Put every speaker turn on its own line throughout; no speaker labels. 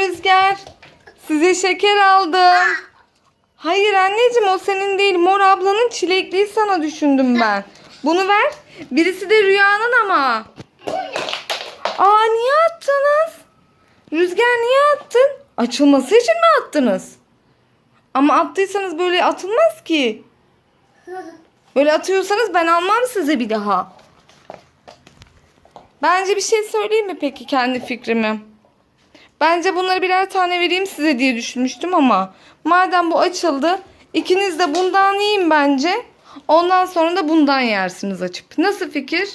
Rüzgar. Size şeker aldım. Hayır anneciğim o senin değil. Mor ablanın çilekliği sana düşündüm ben. Bunu ver. Birisi de rüyanın ama. Aa niye attınız? Rüzgar niye attın? Açılması için mi attınız? Ama attıysanız böyle atılmaz ki. Böyle atıyorsanız ben almam size bir daha. Bence bir şey söyleyeyim mi peki kendi fikrimi? Bence bunları birer tane vereyim size diye düşünmüştüm ama madem bu açıldı ikiniz de bundan yiyin bence. Ondan sonra da bundan yersiniz açıp. Nasıl fikir?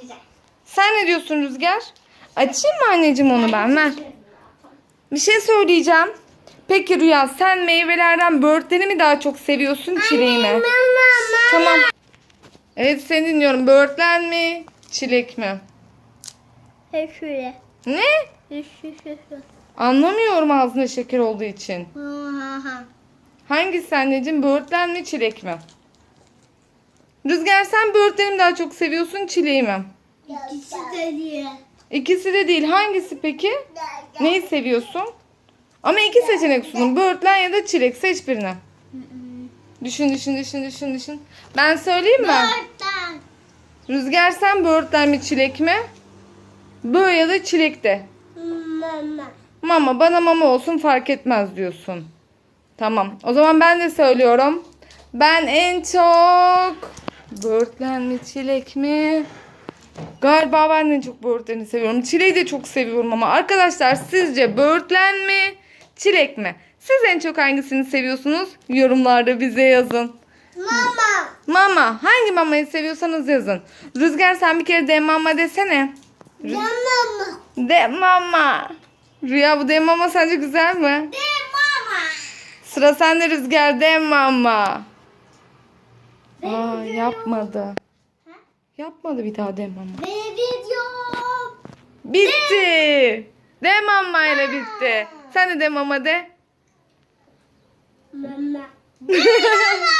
Güzel.
Sen ne diyorsun Rüzgar? Açayım mı anneciğim onu ben? Ver. Bir şey söyleyeceğim. Peki Rüya sen meyvelerden böğürtleni mi daha çok seviyorsun çileği mi? Tamam. Evet seni dinliyorum. Böğürtlen mi? Çilek mi?
Hep şöyle.
Ne? Anlamıyorum ağzında şeker olduğu için.
Ha ha.
Hangisi anneciğim? Böğürtlen mi çilek mi? Rüzgar sen böğürtleni mi daha çok seviyorsun çileği mi?
İkisi de diye.
İkisi de değil. Hangisi peki? Neyi seviyorsun? Ama iki seçenek sundum. Böğürtlen ya da çilek. Seç birini. Düşün düşün düşün düşün düşün. Ben söyleyeyim mi?
Dörtten.
Rüzgar sen böğürtlen mi çilek mi? Böğ ya da çilek de.
Mama.
Mama bana mama olsun fark etmez diyorsun. Tamam. O zaman ben de söylüyorum. Ben en çok böğürtlen mi çilek mi? Galiba ben de çok böğürtleni seviyorum. Çileği de çok seviyorum ama arkadaşlar sizce böğürtlen mi çilek mi? Siz en çok hangisini seviyorsunuz? Yorumlarda bize yazın.
Mama.
Mama hangi mamayı seviyorsanız yazın. Rüzgar sen bir kere de mama desene.
Ya mama.
De mama. Rüya bu de mama sence güzel mi?
De mama.
Sıra sende Rüzgar de mama. Aa yapmadı. Yapmadı bir daha de mama.
Ve video.
Bitti. De mama ile bitti. Sen de de mama de.
Mama. De mama.